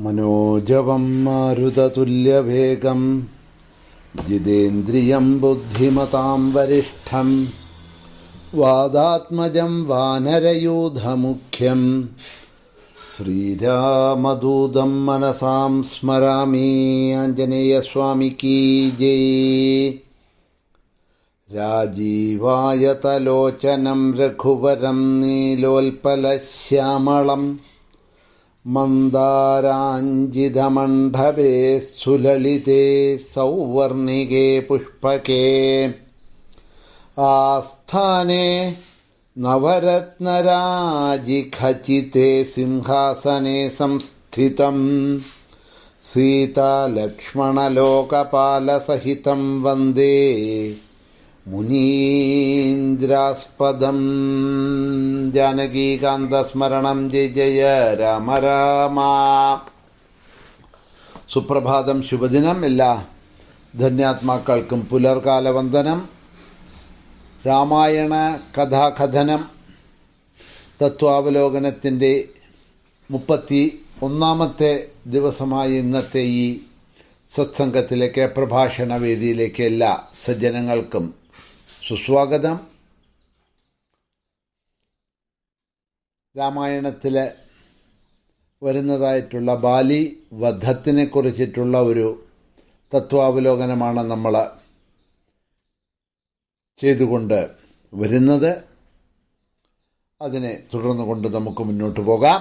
മനോജവം മാരുതതുല്യവേഗം ജിതേന്ദ്രിയം ബുദ്ധിമതാം വരിഷ്ഠം വാദാത്മജം വാനരയൂഥമുഖ്യം ശ്രീരാമദൂതം മനസാം സ്മരാമി ആഞ്ജനേയസ്വാമിക്ക് ജയ്. രാജീവായതലോചനം രഘുവരം നീലോൽപലശ്യാമളം. മന്ദാരാഞ്ജിതമണ്ഡപേ സുലളിതേ സൗവർണികേ പുഷ്പകേ. ആസ്ഥാനെ നവരത്നരാജിഖചിതേ സിംഹാസനെ സംസ്ഥിതം. സീതാലക്ഷ്മണലോകപാലസഹിതം വന്ദേ. മുനീന്ദ്രാസ്പദം. ജാനകീകാന്തസ്മരണം. ജയ ജയ രാമ രാമ. സുപ്രഭാതം ശുഭദിനം എല്ലാ ധന്യാത്മാക്കൾക്കും പുലർകാല വന്ദനം രാമായണ കഥാകഥനം. തത്വാവലോകനത്തിന്റെ മുപ്പത്തി ഒന്നാമത്തെ ദിവസമായ ഇന്നത്തെ ഈ സത്സംഗത്തിലേക്ക് പ്രഭാഷണ വേദിയിലേക്ക് എല്ലാ സജ്ജനങ്ങൾക്കും സുസ്വാഗതം. രാമായണത്തിൽ വരുന്നതായിട്ടുള്ള ബാലി വധത്തിനെ കുറിച്ചിട്ടുള്ള ഒരു തത്വാവലോകനമാണ് നമ്മൾ ചെയ്തുകൊണ്ട് വരുന്നത്. അതിനെ തുടർന്നു കൊണ്ട് നമുക്ക് മുന്നോട്ട് പോകാം.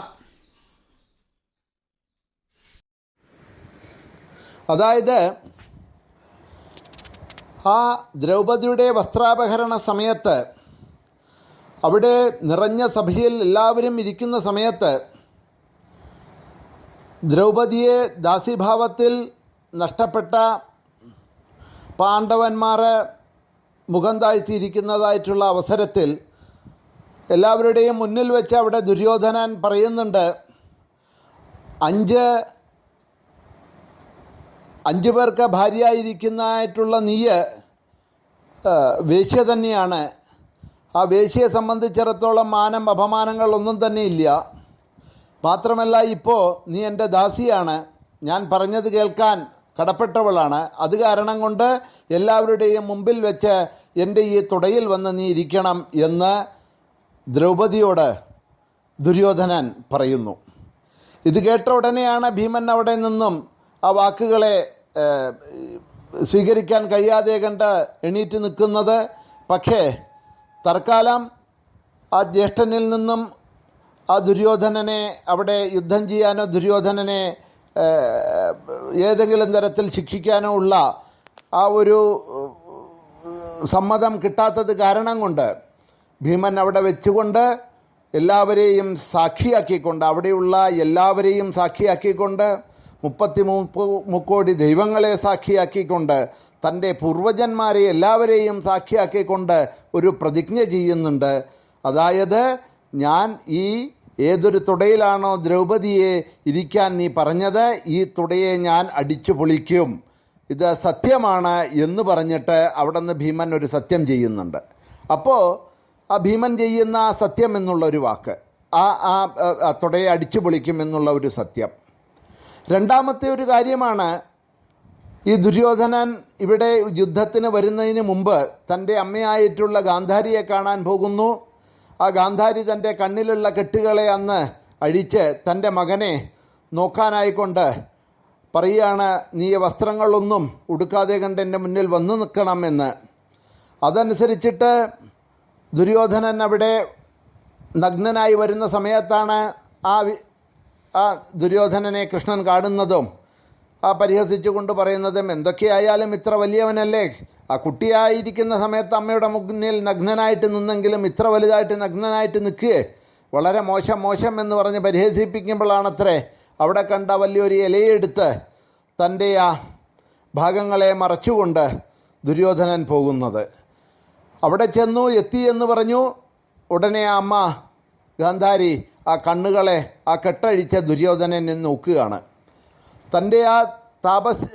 അതായത് ആ ദ്രൗപദിയുടെ വസ്ത്രാപഹരണ സമയത്ത് അവിടെ നിറഞ്ഞ സഭയിൽ എല്ലാവരും ഇരിക്കുന്ന സമയത്ത് ദ്രൗപദിയെ ദാസിഭാവത്തിൽ നഷ്ടപ്പെട്ട പാണ്ഡവന്മാർ മുഖം താഴ്ത്തിയിരിക്കുന്നതായിട്ടുള്ള അവസരത്തിൽ എല്ലാവരുടെയും മുന്നിൽ വെച്ച് അവിടെ ദുര്യോധനൻ പറയുന്നുണ്ട് അഞ്ച് അഞ്ചു പേർക്ക് ഭാര്യയായിരിക്കുന്നതായിട്ടുള്ള നീയ് വേശ്യ തന്നെയാണ്. ആ വേശ്യയെ സംബന്ധിച്ചിടത്തോളം മാനം അപമാനങ്ങളൊന്നും തന്നെ ഇല്ല. മാത്രമല്ല ഇപ്പോൾ നീ എന്റെ ദാസിയാണ്. ഞാൻ പറഞ്ഞത് കേൾക്കാൻ കടപ്പെട്ടവളാണ്. അത് കാരണം കൊണ്ട് എല്ലാവരുടെയും മുമ്പിൽ വെച്ച് എന്റെ ഈ തുടയിൽ വന്ന് നീ ഇരിക്കണം എന്ന് ദ്രൗപതിയോട് ദുര്യോധനൻ പറയുന്നു. ഇത് കേട്ട ഉടനെയാണ് ഭീമൻ അവിടെ നിന്നും ആ വാക്കുകളെ സ്വീകരിക്കാൻ കഴിയാതെ കണ്ട് എണീറ്റ് നിൽക്കുന്നത്. പക്ഷേ തർക്കാലം ആ ജ്യേഷ്ഠനിൽ നിന്നും ആ ദുര്യോധനനെ അവിടെ യുദ്ധം ചെയ്യാനോ ദുര്യോധനനെ ഏതെങ്കിലും തരത്തിൽ ശിക്ഷിക്കാനോ ഉള്ള ആ ഒരു സമ്മതം കിട്ടാത്തത് കാരണം കൊണ്ട് ഭീമൻ അവിടെ വെച്ചുകൊണ്ട് എല്ലാവരെയും സാക്ഷിയാക്കിക്കൊണ്ട് അവിടെയുള്ള എല്ലാവരെയും സാക്ഷിയാക്കിക്കൊണ്ട് മുപ്പത്തി മുക്കോടി ദൈവങ്ങളെ സാക്ഷിയാക്കിക്കൊണ്ട് തന്റെ പൂർവജന്മാരെ എല്ലാവരെയും സാക്ഷിയാക്കിക്കൊണ്ട് ഒരു പ്രതിജ്ഞ ചെയ്യുന്നുണ്ട്. അതായത് ഞാൻ ഈ ഏതൊരു തുടയിലാണോ ദ്രൗപതിയെ ഇരിക്കാൻ നീ പറഞ്ഞത് ഈ തുടയെ ഞാൻ അടിച്ചു പൊളിക്കും. ഇത് സത്യമാണ് എന്ന് പറഞ്ഞിട്ട് അവിടെ നിന്ന് ഭീമൻ ഒരു സത്യം ചെയ്യുന്നുണ്ട്. അപ്പോൾ ആ ഭീമൻ ചെയ്യുന്ന സത്യം എന്നുള്ള ഒരു വാക്ക് ആ ആ തുടയെ അടിച്ചു പൊളിക്കും എന്നുള്ള ഒരു സത്യം. രണ്ടാമത്തെ ഒരു കാര്യമാണ് ഈ ദുര്യോധനൻ ഇവിടെ യുദ്ധത്തിന് വരുന്നതിന് മുമ്പ് തന്റെ അമ്മയായിട്ടുള്ള ഗാന്ധാരിയെ കാണാൻ പോകുന്നു. ആ ഗാന്ധാരി തന്റെ കണ്ണിലുള്ള കെട്ടുകളെ അന്ന് അഴിച്ച് തന്റെ മകനെ നോക്കാനായിക്കൊണ്ട് പറയുകയാണ് നീ വസ്ത്രങ്ങളൊന്നും ഉടുക്കാതെ കണ്ട് എന്റെ മുന്നിൽ വന്നു നിൽക്കണമെന്ന്. അതനുസരിച്ചിട്ട് ദുര്യോധനൻ അവിടെ നഗ്നനായി വരുന്ന സമയത്താണ് ആ ആ ദുര്യോധനനെ കൃഷ്ണൻ കാണുന്നതും ആ പരിഹസിച്ചുകൊണ്ട് പറയുന്നതും എന്തൊക്കെയായാലും ഇത്ര വലിയവനല്ലേ? ആ കുട്ടിയായിരിക്കുന്ന സമയത്ത് അമ്മയുടെ മുന്നിൽ നഗ്നനായിട്ട് നിന്നെങ്കിലും ഇത്ര വലുതായിട്ട് നഗ്നനായിട്ട് നിൽക്കുകയെ? വളരെ മോശം മോശം എന്ന് പറഞ്ഞ് പരിഹസിപ്പിക്കുമ്പോഴാണത്രേ അവിടെ കണ്ട വലിയൊരു ഇലയെടുത്ത് തന്റെ ആ ഭാഗങ്ങളെ മറച്ചുകൊണ്ട് ദുര്യോധനൻ പോകുന്നത്. അവിടെ ചെന്നു എത്തി എന്ന് പറഞ്ഞു. ഉടനെ അമ്മ ഗാന്ധാരി ആ കണ്ണുകളെ ആ കെട്ടഴിച്ച ദുര്യോധനനെ നോക്കുകയാണ്. തന്റെ ആ താപസ്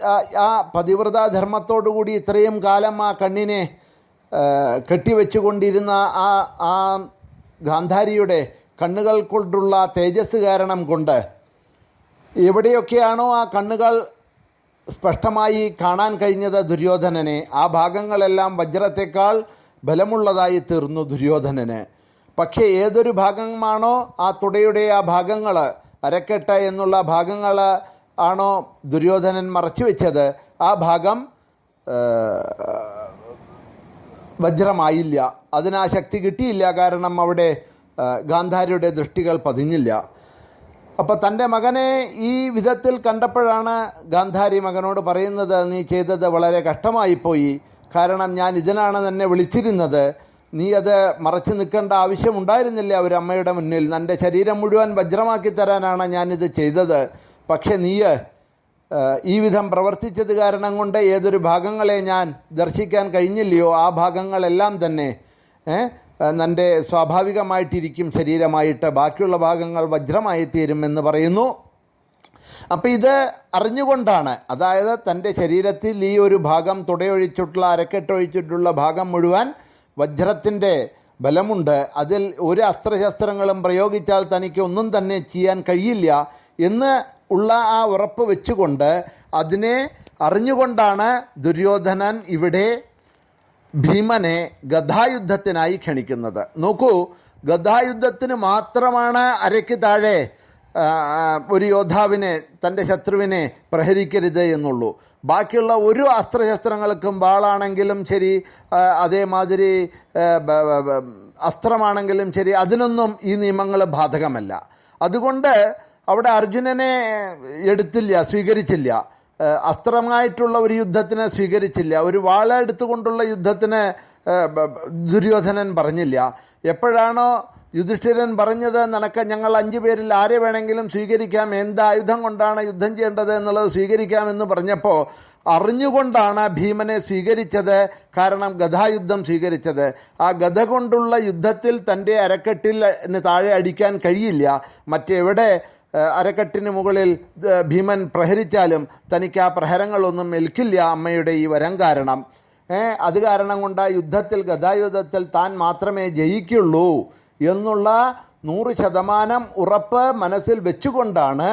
ആ പതിവ്രതാധർമ്മത്തോടുകൂടി ഇത്രയും കാലം ആ കണ്ണിനെ കെട്ടിവെച്ചുകൊണ്ടിരുന്ന ആ ആ ഗാന്ധാരിയുടെ കണ്ണുകൾ കൊണ്ടുള്ള തേജസ് കാരണം കൊണ്ട് എവിടെയൊക്കെയാണോ ആ കണ്ണുകൾ സ്പഷ്ടമായി കാണാൻ കഴിഞ്ഞത് ദുര്യോധനനെ ആ ഭാഗങ്ങളെല്ലാം വജ്രത്തെക്കാൾ ബലമുള്ളതായി തീർന്നു ദുര്യോധനന്. പക്ഷേ ഏതൊരു ഭാഗമാണോ ആ തുടയുടെ ആ ഭാഗങ്ങൾ അരക്കെട്ട എന്നുള്ള ഭാഗങ്ങൾ ആണോ ദുര്യോധനൻ മറച്ചു വെച്ചത്? ആ ഭാഗം വജ്രമായില്ല. അതിന് ആ ശക്തി കിട്ടിയില്ല. കാരണം അവിടെ ഗാന്ധാരിയുടെ ദൃഷ്ടികൾ പതിഞ്ഞില്ല. അപ്പോൾ തന്റെ മകനെ ഈ വിധത്തിൽ കണ്ടപ്പോഴാണ് ഗാന്ധാരി മകനോട് പറയുന്നത് നീ ചെയ്തത് വളരെ കഷ്ടമായിപ്പോയി. കാരണം ഞാൻ ഇതിനാണ് നിന്നെ വിളിച്ചിരുന്നത്. നീ അത് മറച്ചു നിൽക്കേണ്ട ആവശ്യമുണ്ടായിരുന്നില്ല അവരമ്മയുടെ മുന്നിൽ? നിന്റെ ശരീരം മുഴുവൻ വജ്രമാക്കി തരാനാണ് ഞാനിത് ചെയ്തത്. പക്ഷെ നീ ഈ വിധം പ്രവർത്തിച്ചത് കാരണം കൊണ്ട് ഏതൊരു ഭാഗങ്ങളെ ഞാൻ ദർശിക്കാൻ കഴിഞ്ഞില്ലയോ? ആ ഭാഗങ്ങളെല്ലാം തന്നെ നിന്റെ സ്വാഭാവികമായിട്ടിരിക്കും ശരീരമായിട്ട്. ബാക്കിയുള്ള ഭാഗങ്ങൾ വജ്രമായി തീരും എന്ന് പറയുന്നു. അപ്പോൾ ഇത് അറിഞ്ഞുകൊണ്ടാണ്. അതായത് തന്റെ ശരീരത്തിൽ ഈ ഒരു ഭാഗം തുടയൊഴിച്ചിട്ടുള്ള അരക്കെട്ടൊഴിച്ചിട്ടുള്ള ഭാഗം മുഴുവൻ വജ്രത്തിന്റെ ബലമുണ്ട്. അതിൽ ഒരു അസ്ത്രശസ്ത്രങ്ങളും പ്രയോഗിച്ചാൽ തനിക്ക് ഒന്നും തന്നെ ചെയ്യാൻ കഴിയില്ല എന്ന് ഉള്ള ആ ഉറപ്പ് വെച്ചുകൊണ്ട് അതിനെ അറിഞ്ഞുകൊണ്ടാണ് ദുര്യോധനൻ ഇവിടെ ഭീമനെ ഗദായുദ്ധത്തിനായി ക്ഷണിക്കുന്നത്. നോക്കൂ ഗദായുദ്ധത്തിന് മാത്രമാണ് അരയ്ക്ക് താഴെ ഒരു യോദ്ധാവിനെ തന്റെ ശത്രുവിനെ പ്രഹരിക്കരുത് എന്നുള്ളൂ. ബാക്കിയുള്ള ഒരു അസ്ത്രശസ്ത്രങ്ങൾക്കും വാളാണെങ്കിലും ശരി അതേമാതിരി അസ്ത്രമാണെങ്കിലും ശരി അതിനൊന്നും ഈ നിയമങ്ങൾ ബാധകമല്ല. അതുകൊണ്ട് അവിടെ അർജുനനെ എടുത്തില്ല സ്വീകരിച്ചില്ല. അസ്ത്രമായിട്ടുള്ള ഒരു യുദ്ധത്തിന് സ്വീകരിച്ചില്ല. ഒരു വാള എടുത്തുകൊണ്ടുള്ള യുദ്ധത്തിന് ദുര്യോധനൻ പറഞ്ഞില്ല. എപ്പോഴാണോ യുധിഷ്ഠിരൻ പറഞ്ഞത് നടക്ക ഞങ്ങൾ അഞ്ചു പേരിൽ ആരെ വേണമെങ്കിലും സ്വീകരിക്കാം എന്ത് ആയുധം കൊണ്ടാണ് യുദ്ധം ചെയ്യേണ്ടത് എന്നുള്ളത് സ്വീകരിക്കാമെന്ന് പറഞ്ഞപ്പോൾ അറിഞ്ഞുകൊണ്ടാണ് ഭീമനെ സ്വീകരിച്ചത് കാരണം ഗതായുദ്ധം സ്വീകരിച്ചത്. ആ ഗത കൊണ്ടുള്ള യുദ്ധത്തിൽ തന്റെ അരക്കെട്ടിൽ താഴെ അടിക്കാൻ കഴിയില്ല. മറ്റെവിടെ അരക്കെട്ടിന് മുകളിൽ ഭീമൻ പ്രഹരിച്ചാലും തനിക്ക് ആ പ്രഹരങ്ങളൊന്നും ഏൽക്കില്ല അമ്മയുടെ ഈ വരം കാരണം. അത് കാരണം കൊണ്ട് യുദ്ധത്തിൽ ഗതായുദ്ധത്തിൽ താൻ മാത്രമേ ജയിക്കുള്ളൂ. എന്നുള്ള നൂറ് ശതമാനം ഉറപ്പ് മനസ്സിൽ വെച്ചുകൊണ്ടാണ്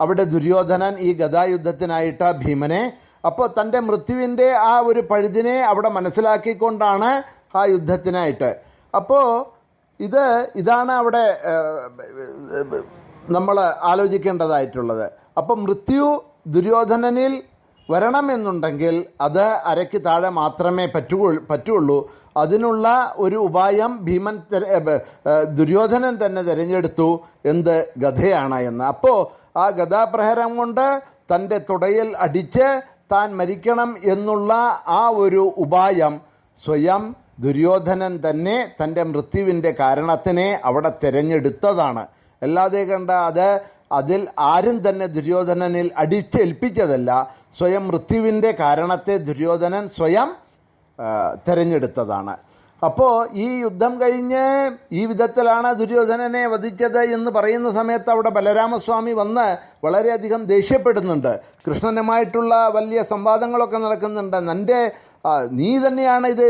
അവിടെ ദുര്യോധനൻ ഈ ഗതായുദ്ധത്തിനായിട്ട് ഭീമനെ. അപ്പോൾ തന്റെ മൃത്യുവിന്റെ ആ ഒരു പഴുതിനെ അവിടെ മനസ്സിലാക്കിക്കൊണ്ടാണ് ആ യുദ്ധത്തിനായിട്ട്. അപ്പോൾ ഇത് ഇതാണ് അവിടെ നമ്മൾ ആലോചിക്കേണ്ടതായിട്ടുള്ളത്. അപ്പോൾ മൃത്യു ദുര്യോധനനിൽ വരണമെന്നുണ്ടെങ്കിൽ അത് അരയ്ക്ക് താഴെ മാത്രമേ പറ്റൂ പറ്റുള്ളൂ അതിനുള്ള ഒരു ഉപായം ഭീമൻ ദുര്യോധനൻ തന്നെ തിരഞ്ഞെടുത്തു എന്ത് ഗധയാണ് എന്ന്. അപ്പോൾ ആ ഗതാപ്രഹരം കൊണ്ട് തന്റെ തുടയിൽ അടിച്ച് താൻ മരിക്കണം എന്നുള്ള ആ ഒരു ഉപായം സ്വയം ദുര്യോധനൻ തന്നെ തന്റെ മൃത്യുവിന്റെ കാരണത്തിനെ അവിടെ തിരഞ്ഞെടുത്തതാണ്. അല്ലാതെ കണ്ട അത് അതിൽ ആരും തന്നെ ദുര്യോധനനിൽ അടിച്ചേൽപ്പിച്ചതല്ല. സ്വയം മൃത്യുവിന്റെ കാരണത്തെ ദുര്യോധനൻ സ്വയം തിരഞ്ഞെടുത്തതാണ്. അപ്പോൾ ഈ യുദ്ധം കഴിഞ്ഞ് ഈ വിധത്തിലാണ് ദുര്യോധനനെ വധിച്ചത് എന്ന് പറയുന്ന സമയത്ത് അവിടെ ബലരാമസ്വാമി വന്ന് വളരെയധികം ദേഷ്യപ്പെടുന്നുണ്ട്. കൃഷ്ണനുമായിട്ടുള്ള വലിയ സംവാദങ്ങളൊക്കെ നടക്കുന്നുണ്ട്. നിന്റെ നീ തന്നെയാണ് ഇത്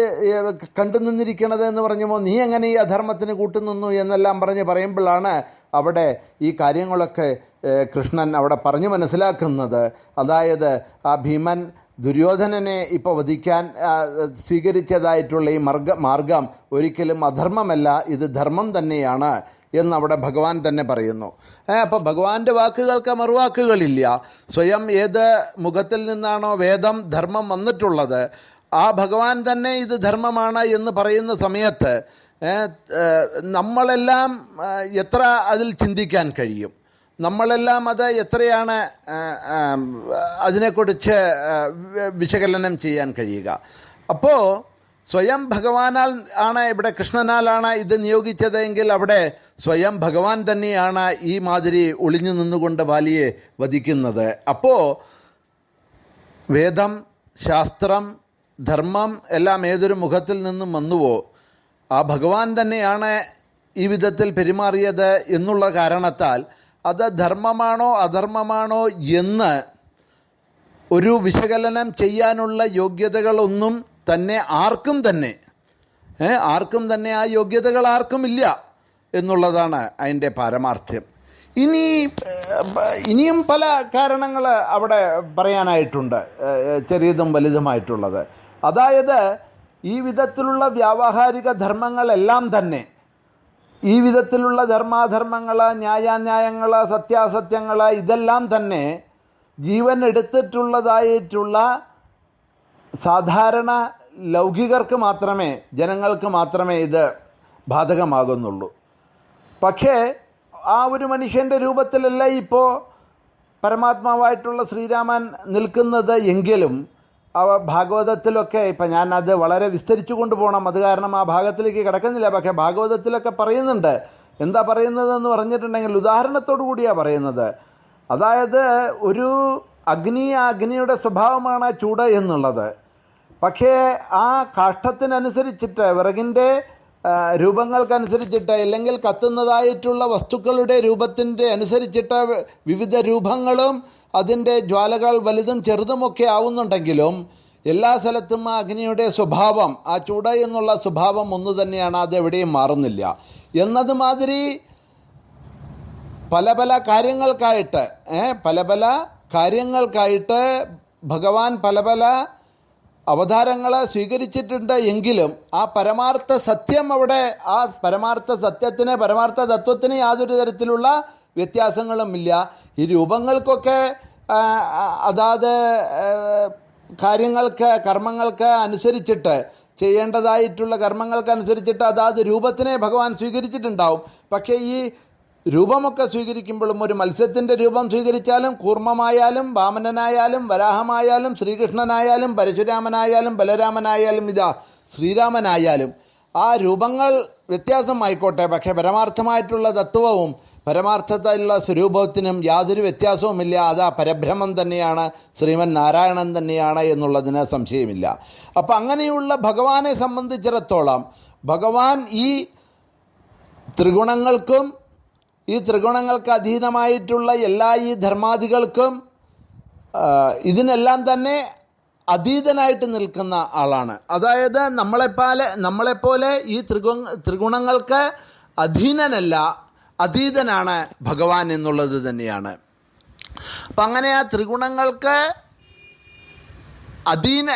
കണ്ടു നിന്നിരിക്കണത് എന്ന് പറഞ്ഞപ്പോൾ നീ എങ്ങനെ ഈ അധർമ്മത്തിന് കൂട്ടുനിന്നു എന്നെല്ലാം പറഞ്ഞ് പറയുമ്പോഴാണ് അവിടെ ഈ കാര്യങ്ങളൊക്കെ കൃഷ്ണൻ അവിടെ പറഞ്ഞു മനസ്സിലാക്കുന്നത്. അതായത് ആ ഭീമൻ ദുര്യോധനനെ ഇപ്പോൾ വധിക്കാൻ സ്വീകരിച്ചതായിട്ടുള്ള ഈ മാർഗ മാർഗം ഒരിക്കലും അധർമ്മമല്ല ഇത് ധർമ്മം തന്നെയാണ് എന്നവിടെ ഭഗവാൻ തന്നെ പറയുന്നു. അപ്പോൾ ഭഗവാന്റെ വാക്കുകൾക്ക് മറുവാക്കുകളില്ല. സ്വയം ഏത് മുഖത്തിൽ നിന്നാണോ വേദം ധർമ്മം വന്നിട്ടുള്ളത് ആ ഭഗവാൻ തന്നെ ഇത് ധർമ്മമാണ് എന്ന് പറയുന്ന സമയത്ത് നമ്മളെല്ലാം എത്ര അതിൽ ചിന്തിക്കാൻ കഴിയും? നമ്മളെല്ലാം അത് എത്രയാണ് അതിനെക്കുറിച്ച് വിശകലനം ചെയ്യാൻ കഴിയുക. അപ്പോൾ സ്വയം ഭഗവാനാൽ ആണ് ഇവിടെ കൃഷ്ണനാലാണ് ഇത് നിയോഗിച്ചതെങ്കിൽ അവിടെ സ്വയം ഭഗവാൻ തന്നെയാണ് ഈ മാതിരി ഒളിഞ്ഞു നിന്നുകൊണ്ട് ബാലിയെ വധിക്കുന്നത്. അപ്പോൾ വേദം ശാസ്ത്രം ധർമ്മം എല്ലാം ഏതൊരു മുഖത്തിൽ നിന്നും വന്നുവോ ആ ഭഗവാൻ തന്നെയാണ് ഈ വിധത്തിൽ പെരുമാറിയത് എന്നുള്ള കാരണത്താൽ അത് ധർമ്മമാണോ അധർമ്മമാണോ എന്ന് ഒരു വിശകലനം ചെയ്യാനുള്ള യോഗ്യതകളൊന്നും തന്നെ ആർക്കും തന്നെ. ആർക്കും തന്നെ ആ യോഗ്യതകൾ ആർക്കും ഇല്ല എന്നുള്ളതാണ് അതിന്റെ പാരമാർത്ഥ്യം. ഇനി ഇനിയും പല കാരണങ്ങൾ അവിടെ പറയാനായിട്ടുണ്ട് ചെറിയതും വലുതുമായിട്ടുള്ളത്. അതായത് ഈ വിധത്തിലുള്ള വ്യാവഹാരിക ധർമ്മങ്ങളെല്ലാം തന്നെ ഈ വിധത്തിലുള്ള ധർമാധർമ്മങ്ങൾ ന്യായാന്യായങ്ങൾ സത്യാസത്യങ്ങൾ ഇതെല്ലാം തന്നെ ജീവൻ എടുത്തിട്ടുള്ളതായിട്ടുള്ള സാധാരണ ലൗകികർക്ക് മാത്രമേ ജനങ്ങൾക്ക് മാത്രമേ ഇത് ബാധകമാകുന്നുള്ളൂ. പക്ഷേ ആ ഒരു മനുഷ്യന്റെ രൂപത്തിലല്ല ഇപ്പോൾ പരമാത്മാവായിട്ടുള്ള ശ്രീരാമൻ നിൽക്കുന്നത് എങ്കിലും ഭാഗവതത്തിലൊക്കെ ഇപ്പം ഞാൻ അത് വളരെ വിസ്തരിച്ചു കൊണ്ടുപോകണം അത് കാരണം ആ ഭാഗത്തിലേക്ക് കിടക്കുന്നില്ല. പക്ഷേ ഭാഗവതത്തിലൊക്കെ പറയുന്നുണ്ട്. എന്താ പറയുന്നതെന്ന് പറഞ്ഞിട്ടുണ്ടെങ്കിൽ ഉദാഹരണത്തോടു കൂടിയാണ് പറയുന്നത്. അതായത് ഒരു അഗ്നി ആ അഗ്നിയുടെ സ്വഭാവമാണ് ചൂട് എന്നുള്ളത്. പക്ഷേ ആ കാഷ്ടത്തിനനുസരിച്ചിട്ട് വിറകിന്റെ രൂപങ്ങൾക്കനുസരിച്ചിട്ട് അല്ലെങ്കിൽ കത്തുന്നതായിട്ടുള്ള വസ്തുക്കളുടെ രൂപത്തിന്റെ അനുസരിച്ചിട്ട് വിവിധ രൂപങ്ങളും അതിന്റെ ജ്വാലകൾ വലുതും ചെറുതുമൊക്കെ ആവുന്നുണ്ടെങ്കിലും എല്ലാ സ്ഥലത്തും ആ അഗ്നിയുടെ സ്വഭാവം ആ ചൂട് എന്നുള്ള സ്വഭാവം ഒന്ന് തന്നെയാണ് അതെവിടെയും മാറുന്നില്ല. എന്നതുമാതിരി പല പല കാര്യങ്ങൾക്കായിട്ട് പല പല കാര്യങ്ങൾക്കായിട്ട് ഭഗവാൻ പല പല അവതാരങ്ങൾ സ്വീകരിച്ചിട്ടുണ്ട് എങ്കിലും ആ പരമാർത്ഥ സത്യം അവിടെ ആ പരമാർത്ഥ സത്യത്തിന് പരമാർത്ഥ തത്വത്തിന് യാതൊരു തരത്തിലുള്ള വ്യത്യാസങ്ങളുമില്ല ഈ രൂപങ്ങൾക്കൊക്കെ അതാത് കാര്യങ്ങൾക്ക് കർമ്മങ്ങൾക്ക് അനുസരിച്ചിട്ട് ചെയ്യേണ്ടതായിട്ടുള്ള കർമ്മങ്ങൾക്ക് അനുസരിച്ചിട്ട് അതാത് രൂപത്തിനെ ഭഗവാൻ സ്വീകരിച്ചിട്ടുണ്ടാവും. പക്ഷേ ഈ രൂപമൊക്കെ സ്വീകരിക്കുമ്പോഴും ഒരു മത്സ്യത്തിന്റെ രൂപം സ്വീകരിച്ചാലും കൂർമ്മമായാലും വാമനനായാലും വരാഹമായാലും ശ്രീകൃഷ്ണനായാലും പരശുരാമനായാലും ബലരാമനായാലും ഇതാ ശ്രീരാമനായാലും ആ രൂപങ്ങൾ വ്യത്യാസമായിക്കോട്ടെ. പക്ഷേ പരമാർത്ഥമായിട്ടുള്ള തത്വവും പരമാർത്ഥത്തിലുള്ള സ്വരൂപത്തിനും യാതൊരു വ്യത്യാസവുമില്ല. അത് പരബ്രഹ്മം തന്നെയാണ് ശ്രീമൻ നാരായണൻ തന്നെയാണ് എന്നുള്ളതിന് സംശയമില്ല. അപ്പം അങ്ങനെയുള്ള ഭഗവാനെ സംബന്ധിച്ചിടത്തോളം ഭഗവാൻ ഈ ത്രിഗുണങ്ങൾക്കും ഈ ത്രിഗുണങ്ങൾക്ക് അധീനമായിട്ടുള്ള എല്ലാ ഈ ധർമാദികൾക്കും ഇതിനെല്ലാം തന്നെ അതീതനായിട്ട് നിൽക്കുന്ന ആളാണ്. അതായത് നമ്മളെപ്പോലെ നമ്മളെപ്പോലെ ഈ ത്രിഗു ത്രിഗുണങ്ങൾക്ക് അധീനനല്ല അതീതനാണ് ഭഗവാൻ എന്നുള്ളത് തന്നെയാണ്. അപ്പം അങ്ങനെ ആ ത്രിഗുണങ്ങൾക്ക് അധീന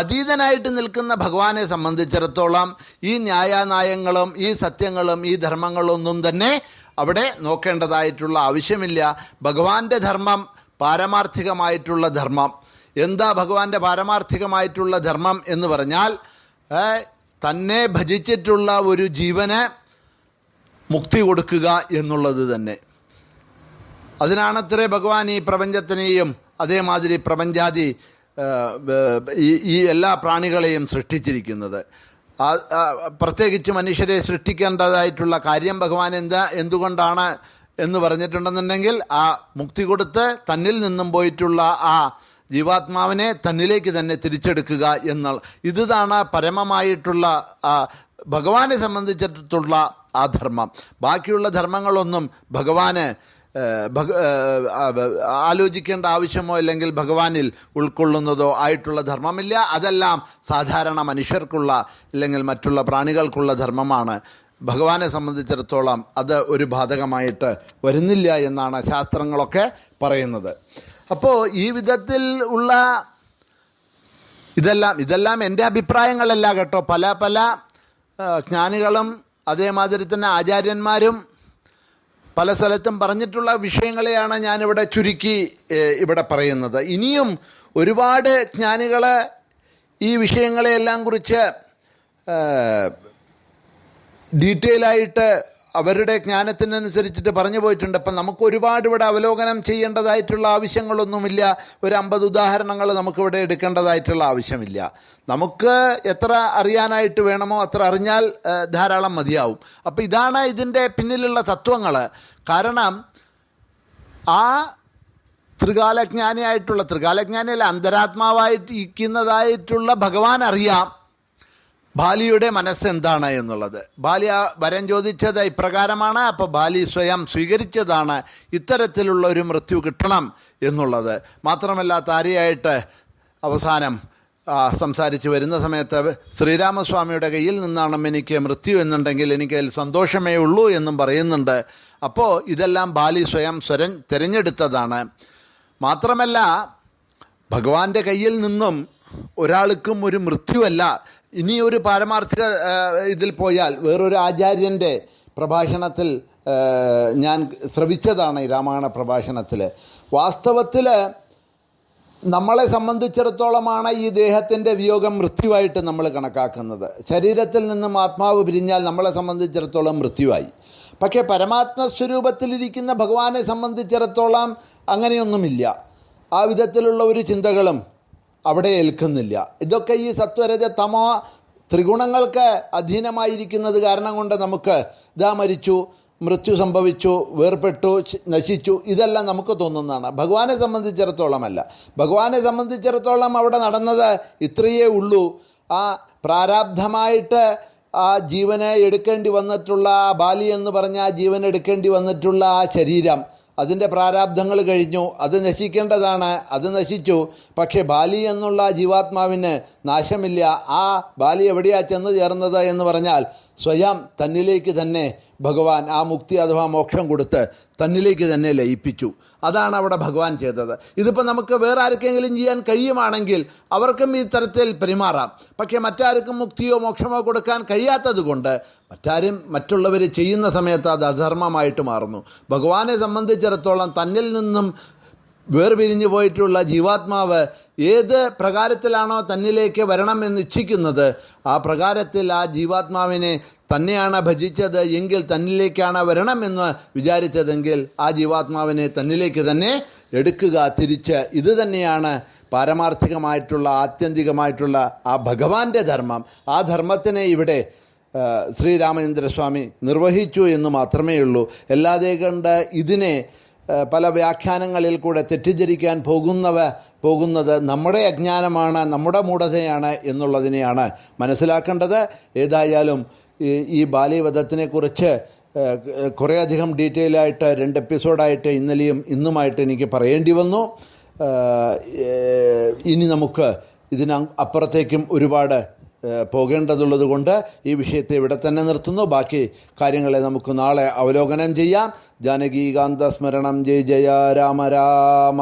അതീതനായിട്ട് നിൽക്കുന്ന ഭഗവാനെ സംബന്ധിച്ചിടത്തോളം ഈ ന്യായനായങ്ങളും ഈ സത്യങ്ങളും ഈ ധർമ്മങ്ങളൊന്നും തന്നെ അവിടെ നോക്കേണ്ടതായിട്ടുള്ള ആവശ്യമില്ല. ഭഗവാന്റെ ധർമ്മം പാരമാർത്ഥികമായിട്ടുള്ള ധർമ്മം. എന്താ ഭഗവാന്റെ പാരമാർത്ഥികമായിട്ടുള്ള ധർമ്മം എന്ന് പറഞ്ഞാൽ തന്നെ ഭജിച്ചിട്ടുള്ള ഒരു ജീവന് മുക്തി കൊടുക്കുക എന്നുള്ളത് തന്നെ. അതിനാണത്രേ ഭഗവാൻ ഈ പ്രപഞ്ചത്തിനെയും അതേമാതിരി പ്രപഞ്ചാതി ഈ എല്ലാ പ്രാണികളെയും സൃഷ്ടിച്ചിരിക്കുന്നത്. പ്രത്യേകിച്ച് മനുഷ്യരെ സൃഷ്ടിക്കേണ്ടതായിട്ടുള്ള കാര്യം ഭഗവാൻ എന്താ എന്തുകൊണ്ടാണ് എന്ന് പറഞ്ഞിട്ടുണ്ടെന്നുണ്ടെങ്കിൽ ആ മുക്തി കൊടുത്ത് തന്നിൽ നിന്നും പോയിട്ടുള്ള ആ ജീവാത്മാവിനെ തന്നിലേക്ക് തന്നെ തിരിച്ചെടുക്കുക എന്നുള്ള ഇതാണ് പരമമായിട്ടുള്ള ഭഗവാനെ സംബന്ധിച്ചിട്ടുള്ള ആ ധർമ്മം. ബാക്കിയുള്ള ധർമ്മങ്ങളൊന്നും ഭഗവാന് ആലോചിക്കേണ്ട ആവശ്യമോ അല്ലെങ്കിൽ ഭഗവാനിൽ ഉൾക്കൊള്ളുന്നതോ ആയിട്ടുള്ള ധർമ്മമില്ല. അതെല്ലാം സാധാരണ മനുഷ്യർക്കുള്ള അല്ലെങ്കിൽ മറ്റുള്ള പ്രാണികൾക്കുള്ള ധർമ്മമാണ്. ഭഗവാനെ സംബന്ധിച്ചിടത്തോളം അത് ഒരു ബാധകമായിട്ട് വരുന്നില്ല എന്നാണ് ശാസ്ത്രങ്ങളൊക്കെ പറയുന്നത്. അപ്പോൾ ഈ വിധത്തിൽ ഉള്ള ഇതെല്ലാം ഇതെല്ലാം എന്റെ അഭിപ്രായങ്ങളല്ല കേട്ടോ. പല പല ജ്ഞാനികളും അതേമാതിരി തന്നെ ആചാര്യന്മാരും പല സ്ഥലത്തും പറഞ്ഞിട്ടുള്ള വിഷയങ്ങളെയാണ് ഞാനിവിടെ ചുരുക്കി ഇവിടെ പറയുന്നത്. ഇനിയും ഒരുപാട് ജ്ഞാനികൾ ഈ വിഷയങ്ങളെയെല്ലാം കുറിച്ച് ഡീറ്റെയിൽ ആയിട്ട് അവരുടെ ജ്ഞാനത്തിനനുസരിച്ചിട്ട് പറഞ്ഞു പോയിട്ടുണ്ട്. അപ്പം നമുക്ക് ഒരുപാട് ഇവിടെ അവലോകനം ചെയ്യേണ്ടതായിട്ടുള്ള ആവശ്യങ്ങളൊന്നുമില്ല. ഒരു അമ്പത് ഉദാഹരണങ്ങൾ നമുക്കിവിടെ എടുക്കേണ്ടതായിട്ടുള്ള ആവശ്യമില്ല. നമുക്ക് എത്ര അറിയാനായിട്ട് വേണമോ അത്ര അറിഞ്ഞാൽ ധാരാളം മതിയാവും. അപ്പം ഇതാണ് ഇതിന്റെ പിന്നിലുള്ള തത്വങ്ങൾ. കാരണം ആ ത്രികാലജ്ഞാനിയായിട്ടുള്ള ത്രികാലജ്ഞാനിയല്ല അന്തരാത്മാവായിട്ട് ഇരിക്കുന്നതായിട്ടുള്ള ഭഗവാൻ അറിയാം. ബാലിയുടെ മനസ്സെന്താണ് എന്നുള്ളത്? ബാലി ആ വരം ചോദിച്ചത് ഇപ്രകാരമാണ് അപ്പോൾ ബാലി സ്വയം സ്വീകരിച്ചതാണ് ഇത്തരത്തിലുള്ള ഒരു മൃത്യു കിട്ടണം എന്നുള്ളത്. മാത്രമല്ല താരയായിട്ട് അവസാനം സംസാരിച്ചു വരുന്ന സമയത്ത് ശ്രീരാമസ്വാമിയുടെ കയ്യിൽ നിന്നാണ് എനിക്ക് മൃത്യു എന്നുണ്ടെങ്കിൽ എനിക്ക് അതിൽ സന്തോഷമേ ഉള്ളൂ എന്നും പറയുന്നുണ്ട്. അപ്പോൾ ഇതെല്ലാം ബാലി സ്വയം സ്വര തിരഞ്ഞെടുത്തതാണ്. മാത്രമല്ല ഭഗവാന്റെ കയ്യിൽ നിന്നും ഒരാൾക്കും ഒരു മൃത്യുവല്ല ഇനി ഒരു പാരമാർത്ഥിക ഇതിൽ പോയാൽ വേറൊരു ആചാര്യന്റെ പ്രഭാഷണത്തിൽ ഞാൻ ശ്രവിച്ചതാണ് ഈ രാമായണ പ്രഭാഷണത്തിൽ വാസ്തവത്തിൽ നമ്മളെ സംബന്ധിച്ചിടത്തോളമാണ് ഈ ദേഹത്തിന്റെ വിയോഗം മൃത്യുവായിട്ട് നമ്മൾ കണക്കാക്കുന്നത്. ശരീരത്തിൽ നിന്നും ആത്മാവ് പിരിഞ്ഞാൽ നമ്മളെ സംബന്ധിച്ചിടത്തോളം മൃത്യുവായി. പക്ഷേ പരമാത്മ സ്വരൂപത്തിലിരിക്കുന്ന ഭഗവാനെ സംബന്ധിച്ചിടത്തോളം അങ്ങനെയൊന്നുമില്ല. ആ വിധത്തിലുള്ള ഒരു ചിന്തകളും അവിടെ ഏൽക്കുന്നില്ല. ഇതൊക്കെ ഈ സത്വരജ തമോ ത്രിഗുണങ്ങൾക്ക് അധീനമായിരിക്കുന്നത് കാരണം കൊണ്ട് നമുക്ക് ഇതാ മരിച്ചു മൃത്യു സംഭവിച്ചു വേർപെട്ടു നശിച്ചു. ഇതെല്ലാം നമുക്ക് തോന്നുന്നതാണ്. ഭഗവാനെ സംബന്ധിച്ചിടത്തോളമല്ല. ഭഗവാനെ സംബന്ധിച്ചിടത്തോളം അവിടെ നടന്നത് ഇത്രയേ ഉള്ളൂ. ആ പ്രാരാബ്ധമായിട്ട് ആ ജീവനെ എടുക്കേണ്ടി വന്നിട്ടുള്ള ആ ബാലി എന്ന് പറഞ്ഞ ആ ജീവൻ എടുക്കേണ്ടി വന്നിട്ടുള്ള ആ ശരീരം. അതിന്റെ പ്രാരാബ്ധങ്ങൾ കഴിഞ്ഞു അത് നശിക്കേണ്ടതാണ് അത് നശിച്ചു. പക്ഷേ ബാലി എന്നുള്ള ജീവാത്മാവിന് നാശമില്ല. ആ ബാലി എവിടെയാ ചെന്ന് ചേർന്നത് എന്ന് പറഞ്ഞാൽ സ്വയം തന്നിലേക്ക് തന്നെ ഭഗവാൻ ആ മുക്തി അഥവാ മോക്ഷം കൊടുത്ത് തന്നിലേക്ക് തന്നെ ലയിപ്പിച്ചു. അതാണ് അവിടെ ഭഗവാൻ ചെയ്തത്. ഇതിപ്പോൾ നമുക്ക് വേറെ ആർക്കെങ്കിലും ചെയ്യാൻ കഴിയുമാണെങ്കിൽ അവർക്കും ഈ തരത്തിൽ പെരുമാറാം. പക്ഷേ മറ്റാർക്കും മുക്തിയോ മോക്ഷമോ കൊടുക്കാൻ കഴിയാത്തതുകൊണ്ട് മറ്റാരും മറ്റുള്ളവർ ചെയ്യുന്ന സമയത്ത് അത് അധർമ്മമായിട്ട് മാറുന്നു. ഭഗവാനെ സംബന്ധിച്ചിടത്തോളം തന്നിൽ നിന്നും വേർപിരിഞ്ഞു പോയിട്ടുള്ള ജീവാത്മാവ് ഏത് പ്രകാരത്തിലാണോ തന്നിലേക്ക് വരണമെന്ന് ഇച്ഛിക്കുന്നത് ആ പ്രകാരത്തിൽ ആ ജീവാത്മാവിനെ തന്നെയാണ് ഭജിച്ചത് എങ്കിൽ തന്നിലേക്കാണ് വരണമെന്ന് വിചാരിച്ചതെങ്കിൽ ആ ജീവാത്മാവിനെ തന്നിലേക്ക് തന്നെ എടുക്കുക തിരിച്ച്. ഇത് തന്നെയാണ് പാരമാർത്ഥികമായിട്ടുള്ള ആത്യന്തികമായിട്ടുള്ള ആ ഭഗവാന്റെ ധർമ്മം. ആ ധർമ്മത്തിനെ ഇവിടെ ശ്രീരാമചന്ദ്രസ്വാമി നിർവഹിച്ചു എന്ന് മാത്രമേ ഉള്ളൂ. അല്ലാതെ കണ്ട് ഇതിനെ പല വ്യാഖ്യാനങ്ങളിൽ കൂടെ തെറ്റിദ്ധരിക്കാൻ പോകുന്നവ പോകുന്നത് നമ്മുടെ അജ്ഞാനമാണ് നമ്മുടെ മൂഢതയാണ് എന്നുള്ളതിനെയാണ് മനസ്സിലാക്കേണ്ടത്. ഏതായാലും ഈ ബാലിവധത്തിനെക്കുറിച്ച് കുറേയധികം ഡീറ്റെയിൽ ആയിട്ട് രണ്ട് എപ്പിസോഡായിട്ട് ഇന്നലെയും ഇന്നുമായിട്ട് എനിക്ക് പറയേണ്ടി വന്നു. ഇനി നമുക്ക് ഇതിന് അപ്പുറത്തേക്കും ഒരുപാട് പോകേണ്ടതുള്ളത് കൊണ്ട് ഈ വിഷയത്തെ ഇവിടെ തന്നെ നിർത്തുന്നു. ബാക്കി കാര്യങ്ങളെ നമുക്ക് നാളെ അവലോകനം ചെയ്യാം. ജാനകീകാന്ത സ്മരണം. ജയ ജയ രാമ രാമ.